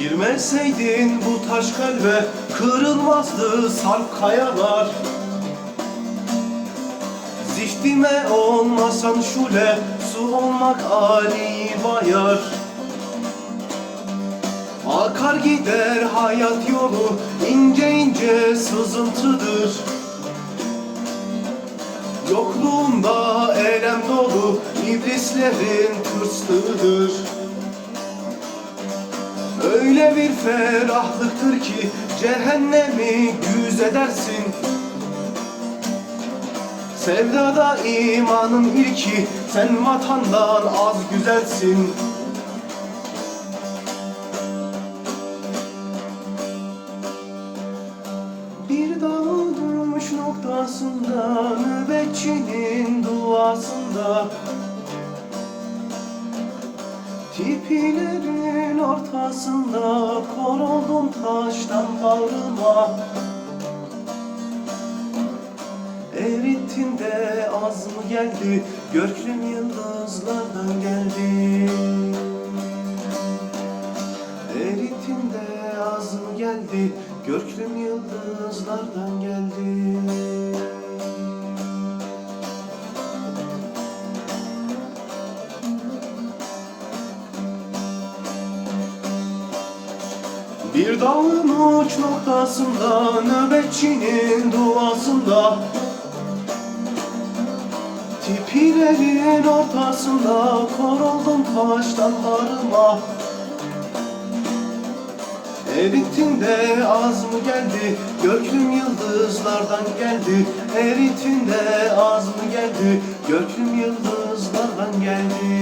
Girmeseydin bu taş kalbe kırılmazdı sarp kayalar. Ziftime olmasan şule su olmak Ali bayar. Akar gider hayat yolu ince ince sızıntıdır. Yokluğunda elem dolu iblislerin tırstığıdır Öyle bir ferahlıktır ki cehennemi güz edersin. Sevdada imanın ilki sen vatandan az güzelsin. Bir dağın uç noktasında nöbetçinin duasında. Tipilerin ortasında kor oldum taştan bağrıma. Erittin de az mı geldi? Göklüm yıldızlardan geldi. Erittin de az mı geldi? Göklüm yıldızlardan geldi Bir dağın uç noktasında nöbetçinin duasında. Tipilerin ortasında kor oldum taştan harıma Erittin de az mı geldi? Göklüm yıldızlardan geldi. Erittin de az mı geldi? Göklüm yıldızlardan geldi